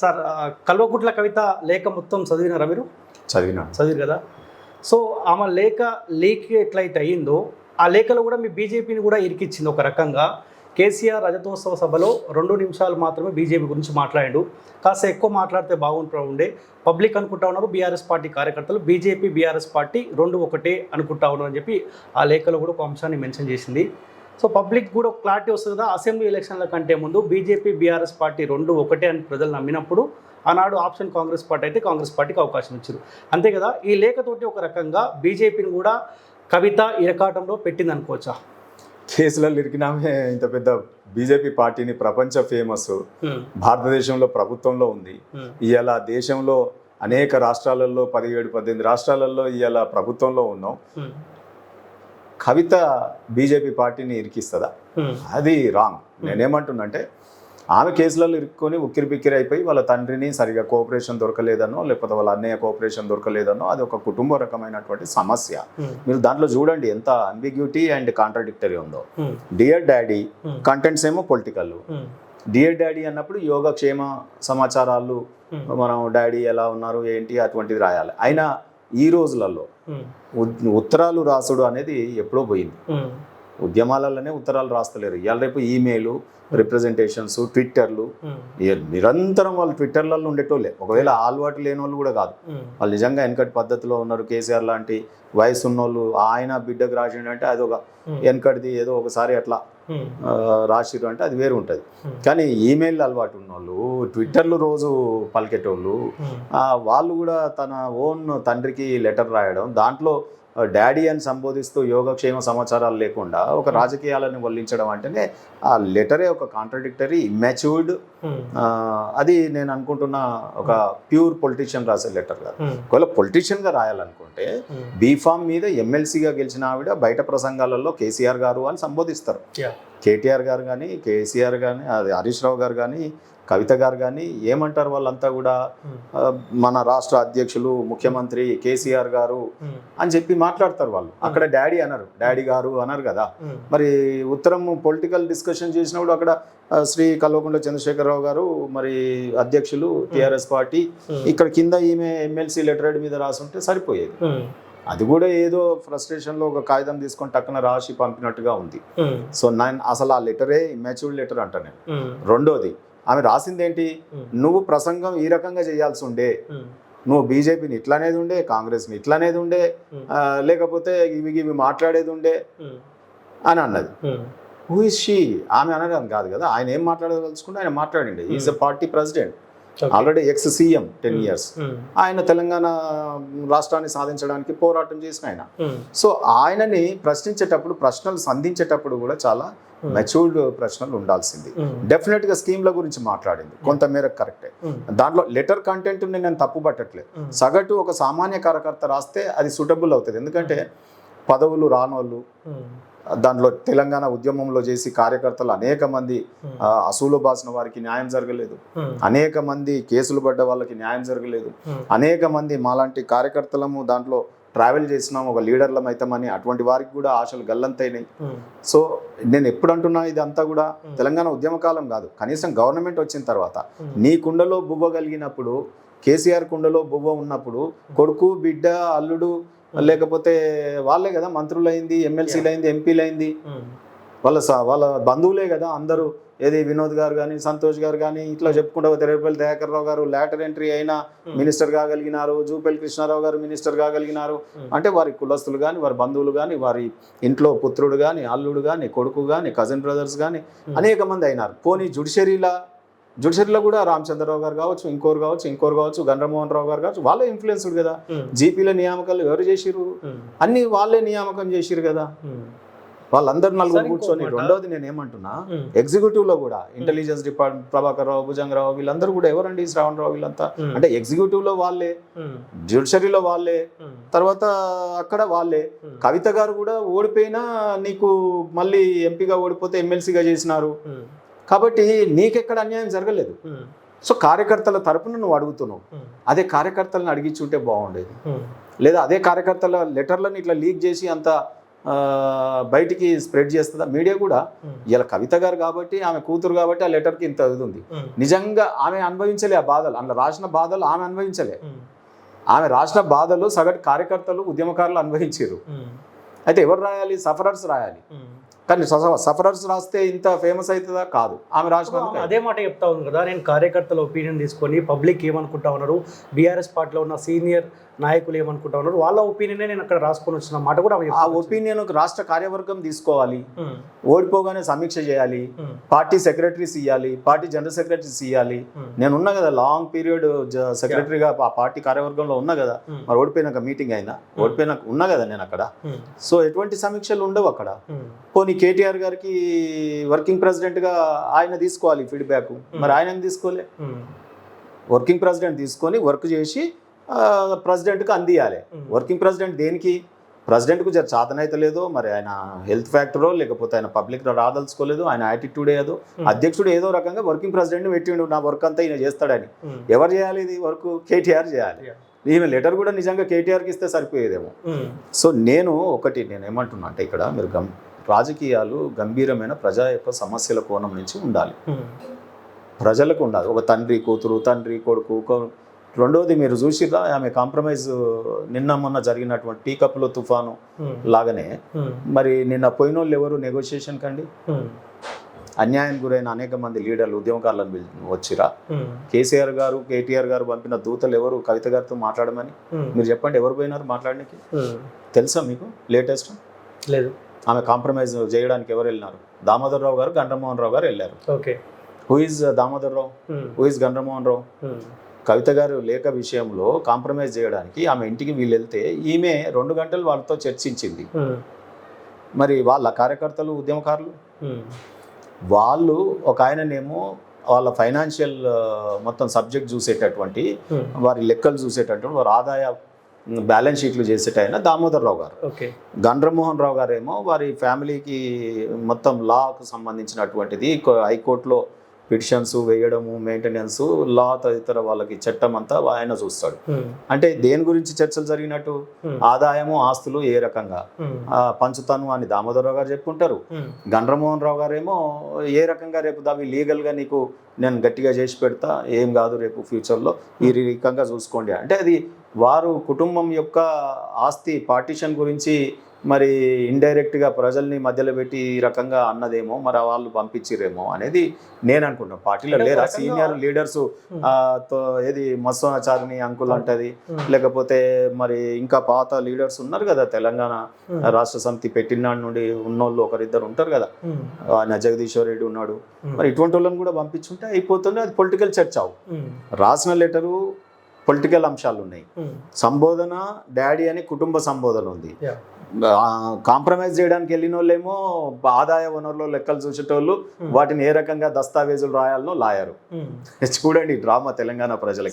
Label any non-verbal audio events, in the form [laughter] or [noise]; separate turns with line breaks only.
Sir Kalvakuntla కవిత లేఖ మొత్తం చదివినారా మీరు?
చదివినా
చదివారు కదా? సో ఆమె లేఖ లీక్ ఎట్లయితే అయ్యిందో ఆ లేఖలో కూడా మీ బీజేపీని కూడా ఇరికిచ్చింది ఒక రకంగా. కేసీఆర్ రజతోత్సవ సభలో రెండు నిమిషాలు మాత్రమే బీజేపీ గురించి మాట్లాడాడు. కాస్త ఎక్కువ మాట్లాడితే బాగుంటూ ఉండే. పబ్లిక్ అనుకుంటా ఉన్నారు బీఆర్ఎస్ పార్టీ కార్యకర్తలు. బీజేపీ బీఆర్ఎస్ పార్టీ రెండు ఒకటే అనుకుంటా ఉన్నారు అని చెప్పి ఆ లేఖలో కూడా ఒక అంశాన్ని మెన్షన్ చేసింది. సో పబ్లిక్ కూడా ఒక క్లారిటీ వస్తుంది కదా అసెంబ్లీ ఎలక్షన్ల కంటే ముందు బీజేపీ బీఆర్ఎస్ పార్టీ రెండు ఒకటే అని ప్రజలు నమ్మినప్పుడు ఆనాడు ఆప్షన్ కాంగ్రెస్ పార్టీ అయితే కాంగ్రెస్ పార్టీకి అవకాశం ఇచ్చారు. అంతే కదా ఈ లేఖతోటి ఒక రకంగా బీజేపీని కూడా కవిత ఇరకాటంలో పెట్టింది అనుకోవచ్చా?
కేసులలో ఇరికినామే ఇంత పెద్ద బీజేపీ పార్టీని ప్రపంచ ఫేమస్ భారతదేశంలో ప్రభుత్వంలో ఉంది. ఇవాళ దేశంలో అనేక రాష్ట్రాలలో పదిహేడు పద్దెనిమిది రాష్ట్రాలలో ఇవాళ ప్రభుత్వంలో ఉన్నాం. కవిత బీజేపీ పార్టీని ఇరికిస్తుందా? అది రాంగ్. నేనేమంటున్నా అంటే ఆమె కేసులలో ఇరుక్కొని ఉక్కిరి బిక్కిరి అయిపోయి వాళ్ళ తండ్రిని సరిగా కోఆపరేషన్ దొరకలేదనో లేకపోతే వాళ్ళ అన్నయ్య కోఆపరేషన్ దొరకలేదనో అది ఒక కుటుంబ రకమైనటువంటి సమస్య. మీరు దాంట్లో చూడండి ఎంత అంబిగ్యూటీ అండ్ కాంట్రడిక్టరీ ఉందో. డియర్ డాడీ కంటెంట్స్ ఏమో పొలిటికల్ డియర్ డాడీ అన్నప్పుడు యోగక్షేమ సమాచారాలు మనం డాడీ ఎలా ఉన్నారు ఏంటి అటువంటిది రాయాలి. అయినా ఈ రోజులలో ఉత్తరాలు రాసుడు అనేది ఎప్పుడో పోయింది. ఉద్యమాలలోనే ఉత్తరాలు రాస్తలేరు. ఇవాళ రేపు ఈమెయిల్ రిప్రజెంటేషన్స్ ట్విట్టర్లు నిరంతరం వాళ్ళు ట్విట్టర్లలో ఉండేటోళ్ళే. ఒకవేళ అలవాటు లేని వాళ్ళు కూడా కాదు. వాళ్ళు నిజంగా వెనకటి పద్ధతిలో ఉన్నారు. కేసీఆర్ లాంటి వయసు ఉన్నోళ్ళు ఆయన బిడ్డకు రాసిండంటే అది ఒక వెనకటిది ఏదో ఒకసారి అట్లా రాసిరు అంటే అది వేరు ఉంటుంది. కానీ ఈమెయిల్ అలవాటు ఉన్నోళ్ళు ట్విట్టర్లు రోజు పలికేటోళ్ళు వాళ్ళు కూడా తన ఓన్ తండ్రికి లెటర్ రాయడం దాంట్లో డాడీ అని సంబోధిస్తూ యోగక్షేమ సమాచారాలు లేకుండా ఒక రాజకీయాలను వల్లించడం అంటేనే ఆ లెటరే ఒక కాంట్రడిక్టరీ ఇమ్యాచ్యూర్డ్ అది నేను అనుకుంటున్న ఒక ప్యూర్ పొలిటీషియన్ రాసే లెటర్ కాదు. ఒకవేళ పొలిటీషియన్గా రాయాలనుకుంటే బీఫామ్ మీద ఎమ్మెల్సీగా గెలిచిన ఆవిడ బయట ప్రసంగాలలో కేసీఆర్ గారు అని సంబోధిస్తారు. కేటీఆర్ గారు కానీ కేసీఆర్ కానీ అది హరీష్ రావు గారు కానీ కవిత గారు కానీ ఏమంటారు వాళ్ళంతా కూడా? మన రాష్ట్ర అధ్యక్షులు ముఖ్యమంత్రి కేసీఆర్ గారు అని చెప్పి మాట్లాడతారు వాళ్ళు. అక్కడ డాడీ అనరు డాడీ గారు అనరు కదా. మరి ఉత్తరం పొలిటికల్ డిస్కషన్ చేసినప్పుడు అక్కడ శ్రీ కల్వకుంట్ల చంద్రశేఖరరావు గారు మరి అధ్యక్షులు టిఆర్ఎస్ పార్టీ ఇక్కడ కింద ఈమె ఎమ్మెల్సీ లెటర్ మీద రాసుంటే సరిపోయేది. అది కూడా ఏదో ఫ్రస్ట్రేషన్లో ఒక కాగితం తీసుకొని టక్కున రాసి పంపినట్టుగా ఉంది. సో నేను అసలు ఆ లెటరే ఇమ్యాచ్యూర్డ్ లెటర్ అంట నేను. రెండోది ఆమె రాసింది ఏంటి నువ్వు ప్రసంగం ఈ రకంగా చేయాల్సి ఉండే. నువ్వు బీజేపీని ఇట్లనేది ఉండే కాంగ్రెస్ని ఇట్లనేది ఉండే లేకపోతే ఇవి ఇవి మాట్లాడేది ఉండే అని అన్నది. హూ ఇస్ షీ ఆమె అనడం కాదు కదా. ఆయన ఏం మాట్లాడదలుచుకుంటే ఆయన మాట్లాడండి. Is a party president already ex CM ten years ఆయన తెలంగాణ రాష్ట్రాన్ని సాధించడానికి పోరాటం చేసిన ఆయన. సో ఆయనని ప్రశ్నించేటప్పుడు ప్రశ్నలు సంధించేటప్పుడు కూడా చాలా మెచ్యూర్డ్ ప్రశ్నలు ఉండాల్సింది. డెఫినెట్గా స్కీమ్ల గురించి మాట్లాడింది. కొంత మేరకు కరెక్టే దాంట్లో లెటర్ కంటెంట్ నేను తప్పు పట్టట్లేదు. సగటు ఒక సామాన్య కార్యకర్త రాస్తే అది సూటబుల్ అవుతుంది. ఎందుకంటే పదవులు రానోళ్ళు దాంట్లో తెలంగాణ ఉద్యమంలో చేసి కార్యకర్తలు అనేక మంది ఆ, అసూలు బాసిన వారికి న్యాయం జరగలేదు. అనేక మంది కేసులు పడ్డ వాళ్ళకి న్యాయం జరగలేదు. అనేక మంది మాలాంటి కార్యకర్తలము దాంట్లో ట్రావెల్ చేసినాం ఒక లీడర్లం అవుతామని అటువంటి వారికి కూడా ఆశలు గల్లంతైనాయి సో నేను ఎప్పుడు అంటున్నా ఇది అంతా కూడా తెలంగాణ ఉద్యమకాలం కాదు. కనీసం గవర్నమెంట్ వచ్చిన తర్వాత నీ కుండలో బువ్వ కలిగినప్పుడు కేసీఆర్ కుండలో బువ్వ ఉన్నప్పుడు కొడుకు బిడ్డ అల్లుడు లేకపోతే వాళ్ళే కదా మంత్రులైంది ఎమ్మెల్సీలు అయింది ఎంపీలు అయింది వాళ్ళ స- వాళ్ళ బంధువులే కదా అందరూ. ఏది వినోద్ గారు కానీ సంతోష్ గారు కానీ ఇట్లా చెప్పుకుంటా పోతే రేపల్లి దయాకర్ రావు గారు లాటర్ ఎంట్రీ అయినా మినిస్టర్ కాగలిగినారు జూపల్లి కృష్ణారావు గారు మినిస్టర్ కాగలిగినారు. అంటే వారి కులస్తులు కానీ వారి బంధువులు కానీ వారి ఇంట్లో పుత్రుడు కానీ అల్లుడు కానీ కొడుకు కానీ కజిన్ బ్రదర్స్ కానీ అనేక మంది అయినారు. పోనీ జుడిషరీలా జుడిషరీలో కూడా రామచంద్రరావు గారు కావచ్చు ఇంకోరు కావచ్చు ఇంకోరు కావచ్చు గండ్రమోహన్ రావు గారు కావచ్చు వాళ్ళే ఇన్ఫ్లుయెన్స్డ్ కదా. జీపీల నియామకాలు ఎవరు చేసిరు అన్ని వాళ్ళే నియామకం చేసిరు కదా. వాళ్ళందరూ నలుగురు కూర్చొని. రెండోది నేను ఏమంటున్నా ఎగ్జిక్యూటివ్లో కూడా ఇంటెలిజెన్స్ డిపార్ట్మెంట్ ప్రభాకర్ రావు భుజంగరావు వీళ్ళందరూ కూడా ఎవరండి శ్రావణ్ రావు వీళ్ళంతా? అంటే ఎగ్జిక్యూటివ్లో వాళ్ళే జ్యుడిషరీలో వాళ్ళే తర్వాత అక్కడ వాళ్ళే. కవిత గారు కూడా ఓడిపోయినా నీకు మళ్ళీ ఎంపీగా ఓడిపోతే ఎమ్మెల్సీగా చేసినారు. కాబట్టి నీకెక్కడ అన్యాయం జరగలేదు. సో కార్యకర్తల తరపున నువ్వు అడుగుతున్నావు. అదే కార్యకర్తలను అడిగించుంటే బాగుండేది. లేదా అదే కార్యకర్తల లెటర్లను ఇట్లా లీక్ చేసి అంత బయటికి స్ప్రెడ్ చేస్తుందా? మీడియా కూడా ఇలా కవిత గారు కాబట్టి ఆమె కూతురు కాబట్టి ఆ లెటర్కి ఇంత ఇది ఉంది. నిజంగా ఆమె అనుభవించలే ఆ బాధలు. అందులో రాసిన బాధలు ఆమె అనుభవించలే. ఆమె రాసిన బాధలు సగటు కార్యకర్తలు ఉద్యమకారులు అనుభవించారు. అయితే ఎవరు రాయాలి? సఫరర్స్ రాయాలి. కానీ సఫరర్స్ రాస్తే ఇంత ఫేమస్ అవుతుందా? కాదు. ఆమె రాసిన
అదే మాట చెప్తా ఉంది కదా నేను కార్యకర్తల ఒపీనియన్ తీసుకొని పబ్లిక్ ఏమనుకుంటా ఉన్నారు? బీఆర్ఎస్ పార్టీలో ఉన్న సీనియర్ నాయకులు ఏమనుకుంటా ఉన్నారు వాళ్ళ ఒపీనియన్ నేను అక్కడ రాసుకొని వచ్చిన మాట కూడా
ఆ. ఒపీనియన్ రాష్ట్ర కార్యవర్గం తీసుకోవాలి. ఓడిపోగానే సమీక్ష చేయాలి. పార్టీ సెక్రటరీస్ ఇవ్వాలి పార్టీ జనరల్ సెక్రటరీస్ ఇవ్వాలి నేను ఉన్నా కదా లాంగ్ పీరియడ్ సెక్రటరీగా ఆ పార్టీ కార్యవర్గంలో ఉన్నా కదా. మరి ఓడిపోయినాక మీటింగ్ అయినా ఓడిపోయినాక ఉన్నా కదా నేను అక్కడ. సో ఎటువంటి సమీక్షలు ఉండవు అక్కడ. పోనీ కేటీఆర్ గారికి వర్కింగ్ ప్రెసిడెంట్గా ఆయన తీసుకోవాలి ఫీడ్బ్యాక్. మరి ఆయన తీసుకోలే? వర్కింగ్ ప్రెసిడెంట్ తీసుకొని వర్క్ చేసి ప్రెసిడెంట్కి అందియాలి. వర్కింగ్ ప్రెసిడెంట్ దేనికి? ప్రెసిడెంట్కు జర చాతనైతే లేదో. మరి ఆయన హెల్త్ ఫ్యాక్టరో లేకపోతే ఆయన పబ్లిక్ రాదలుచుకోలేదు. ఆయన యాటిట్యూడ్ ఏదో. అధ్యక్షుడు ఏదో రకంగా వర్కింగ్ ప్రెసిడెంట్ పెట్టిండు. నా వర్క్ అంతా ఈయన చేస్తాడని. ఎవరు చేయాలి ఇది వర్క్? కేటీఆర్ చేయాలి. ఈమె లెటర్ కూడా నిజంగా కేటీఆర్కి ఇస్తే సరిపోయేదేమో. సో నేను ఒకటి నేను ఏమంటున్నా అంటే ఇక్కడ మీరు గం రాజకీయాలు గంభీరమైన ప్రజా యొక్క సమస్యల కోణం నుంచి ఉండాలి. ప్రజలకు ఉండాలి. ఒక తండ్రి కూతురు తండ్రి కొడుకు రెండోది మీరు చూసిరా ఆమె కాంప్రమైజ్ నిన్న మొన్న జరిగినటువంటి టీ కప్లో తుఫాను
ఉమ్,
లాగానే.
ఉమ్,
మరి నిన్న పోయిన వాళ్ళు ఎవరు నెగోషియేషన్ కండి?
ఉమ్,
అన్యాయం గురైన అనేక మంది లీడర్లు ఉద్యమకారులను వచ్చిరా కేసీఆర్ గారు కేటీఆర్ గారు పంపిన దూతలు ఎవరు? కవిత గారితో మాట్లాడమని. మీరు చెప్పండి ఎవరు పోయినారు మాట్లాడడానికి తెలుసా మీకు? లేటెస్ట్?
లేదు.
ఆమె కాంప్రమైజ్ చేయడానికి ఎవరు వెళ్ళినారు? దామోదర్ రావు గారు గండ్రమోహన్ రావు గారు వెళ్ళారు.
Okay.
Who is Damodar Rao who is Gandramohan Rao? Kavitha గారు లేఖ విషయంలో కాంప్రమైజ్ చేయడానికి ఆమె ఇంటికి వీళ్ళు వెళ్తే ఈమె రెండు గంటలు వాళ్ళతో చర్చించింది. మరి వాళ్ళ కార్యకర్తలు ఉద్యమకారులు? వాళ్ళు ఒక ఆయననేమో వాళ్ళ ఫైనాన్షియల్ మొత్తం సబ్జెక్ట్ చూసేటటువంటి వారి లెక్కలు చూసేటటువంటి వారి ఆదాయ బ్యాలెన్స్ షీట్లు చేసేట ఆయన దామోదర్ రావు గారు. గండ్రమోహన్ రావు గారు ఏమో వారి ఫ్యామిలీకి మొత్తం లాకు సంబంధించినటువంటిది హైకోర్టులో పిటిషన్స్ వేయడము మెయింటెనెన్స్ లా తదితర వాళ్ళకి చట్టం అంతా ఆయన చూస్తాడు.
ఉమ్,
అంటే దేని గురించి చర్చలు జరిగినట్టు?
ఉమ్,
ఆదాయము ఆస్తులు ఏ రకంగా? ఆ, పంచుతాను అని దామోదరరావు గారు చెప్పుకుంటారు. గండ్రమోహన్ రావు గారేమో ఏ రకంగా రేపు దావి లీగల్గా నీకు నేను గట్టిగా చేసి పెడతా ఏం కాదు రేపు ఫ్యూచర్లో ఈ రకంగా చూసుకోండి. అంటే అది వారు కుటుంబం యొక్క ఆస్తి పార్టీషన్ గురించి మరి ఇండైరెక్ట్గా ప్రజల్ని మధ్యలో పెట్టి ఈ రకంగా అన్నదేమో మరి వాళ్ళు పంపించిరేమో అనేది నేను అనుకుంటాను పార్టీలో లేరా? సీనియర్ లీడర్స్ ఏది మత్స్వాచారిని అంకుల్ అంటది లేకపోతే మరి ఇంకా పాత లీడర్స్ ఉన్నారు కదా తెలంగాణ రాష్ట్ర సమితి పెట్టినాడు నుండి ఉన్నోళ్ళు ఒకరిద్దరు ఉంటారు కదా. ఆయన జగదీశ్వర్ రెడ్డి ఉన్నాడు. మరి ఇటువంటి వాళ్ళని కూడా పంపించుంటే అయిపోతుంది అది పొలిటికల్ చర్చ అవు. రాసిన లెటరు పొలిటికల్ అంశాలు ఉన్నాయి సంబోధన డాడీ అని కుటుంబ సంబోధన ఉంది. కాంప్రమైజ్ చేయడానికి వెళ్ళిన వాళ్ళేమో ఆదాయ వనరులో లెక్కలు చూసేటోళ్ళు. వాటిని ఏ రకంగా దస్తావేజులు రాయాలనో లాయరు. [laughs] చూడండి డ్రామా తెలంగాణ ప్రజలకి